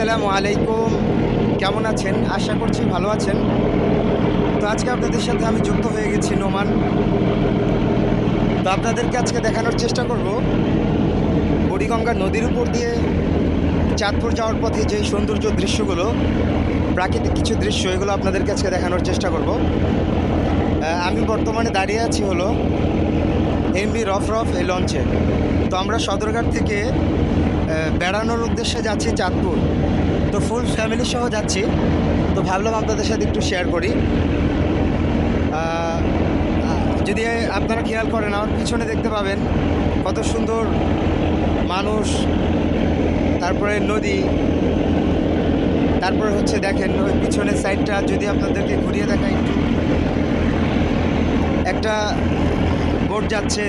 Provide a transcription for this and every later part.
আসসালামু আলাইকুম। কেমন আছেন? আশা করছি ভালো আছেন। তো আজকে আপনাদের সাথে আমি যুক্ত হয়ে গেছি নোমান। তো আপনাদেরকে আজকে দেখানোর চেষ্টা করব। বুড়িগঙ্গা নদীর উপর দিয়ে চাঁদপুর যাওয়ার পথে যে সৌন্দর্য দৃশ্যগুলো, প্রাকৃতিক কিছু দৃশ্য, এগুলো আপনাদেরকে আজকে দেখানোর চেষ্টা করব। আমি বর্তমানে দাঁড়িয়ে আছি হলো এমবি রফ রফ এই লঞ্চে। তো আমরা সদরঘাট থেকে বেড়ানোর উদ্দেশ্যে যাচ্ছি চাঁদপুর। তো ফুল ফ্যামিলি সহ যাচ্ছি। তো ভাবলাম আপনাদের সাথে একটু শেয়ার করি। যদি আপনারা খেয়াল করেন, আমার পিছনে দেখতে পাবেন কত সুন্দর মানুষ, তারপরে নদী, তারপরে হচ্ছে দেখেন ওই পিছনের সাইডটা যদি আপনাদেরকে ঘুরিয়ে দেখাই একটু। একটা বোট যাচ্ছে,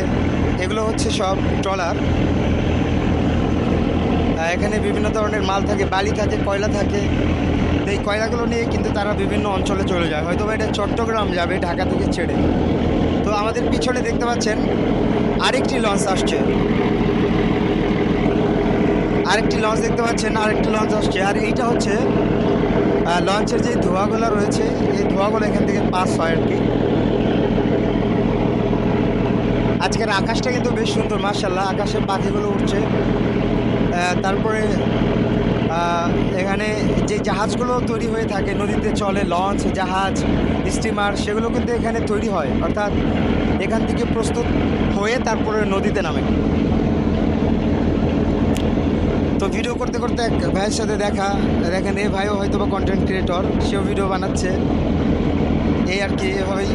এগুলো হচ্ছে সব ট্রলার। এখানে বিভিন্ন ধরনের মাল থাকে, বালি থাকে, কয়লা থাকে। এই কয়লাগুলো নিয়ে কিন্তু তারা বিভিন্ন অঞ্চলে চলে যায়। হয়তো বা এটা চট্টগ্রাম যাবে, ঢাকা থেকে ছেড়ে। তো আমাদের পিছনে দেখতে পাচ্ছেন, আরেকটি লঞ্চ আসছে। আরেকটি লঞ্চ দেখতে পাচ্ছেন, আরেকটি লঞ্চ আসছে। আর এইটা হচ্ছে লঞ্চের যে ধোঁয়াগুলো রয়েছে, এই ধোঁয়াগুলো এখান থেকে পাস হয় আর কি আজকের আকাশটা কিন্তু বেশ সুন্দর মার্শাল্লাহ আকাশে পাখিগুলো উঠছে। তারপরে এখানে যে জাহাজগুলো তৈরি হয়ে থাকে, নদীতে চলে লঞ্চ জাহাজ স্টিমার সেগুলো কিন্তু এখানে তৈরি হয়। অর্থাৎ এখান থেকে প্রস্তুত হয়ে তারপরে নদীতে নামে। তো ভিডিও করতে করতে এক ভাইয়ের সাথে দেখা। দেখেন এই ভাইও হয়তো বা কন্টেন্ট ক্রিয়েটর সেও ভিডিও বানাচ্ছে। এই আর কি, এভাবেই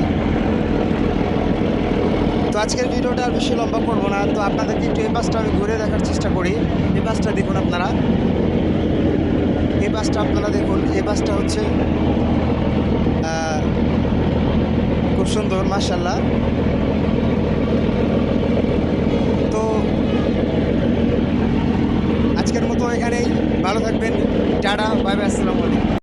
তো আজকের ভিডিওটা আর বেশি লম্বা করব না, তো আপনাদেরকে একটু এই বাসটা আমি ঘুরে দেখার চেষ্টা করি। এই বাসটা দেখুন আপনারা। এই বাসটা আপনারা দেখুন, এই বাসটা হচ্ছে খুব সুন্দর মার্শাল্লাহ তো আজকের মতো এখানেই, ভালো থাকবেন। টাটা, বাই বাই, আসসালামু আলাইকুম।